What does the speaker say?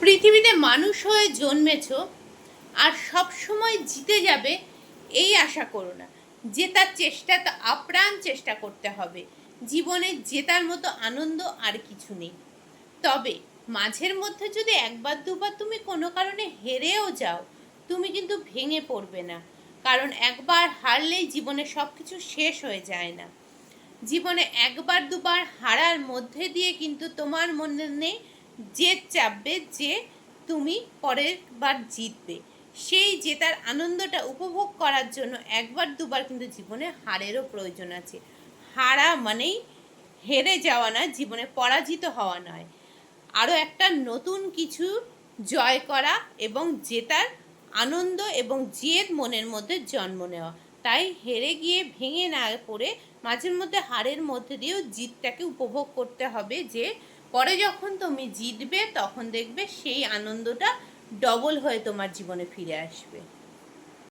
পৃথিবীতে মানুষ হয়ে জন্মেছ আর সব সময় জিতে যাবে, এই আশা করো না। জেতার চেষ্টা তো আপ্রাণ চেষ্টা করতে হবে। জীবনে জেতার মতো আনন্দ আর কিছু নেই। তবে মাঝের মধ্যে যদি একবার দুবার তুমি কোনো কারণে হেরেও যাও, তুমি কিন্তু ভেঙে পড়বে না। কারণ একবার হারলেই জীবনে সব কিছু শেষ হয়ে যায় না। জীবনে একবার দুবার হারার মধ্যে দিয়ে কিন্তু তোমার মনে জেদ চাপবে, যে তুমি পরের বার জিতবে। সেই জেতার আনন্দটা উপভোগ করার জন্য একবার, দুবার কিন্তু জীবনে হারেরও প্রয়োজন আছে। হারা মানেই হেরে যাওয়া না জীবনে পরাজিত হওয়া নয়। আরও একটা নতুন কিছু জয় করা এবং জেতার আনন্দ এবং জেদ মনের মধ্যে জন্ম নেওয়া। তাই হেরে গিয়ে ভেঙে না পড়ে মাঝের মধ্যে হারের মধ্যে দিয়েও জিতটাকে উপভোগ করতে হবে যে পরে যখন তুমি জিতবে তখন দেখবে সেই আনন্দটা ডবল হয়ে তোমার জীবনে ফিরে আসবে।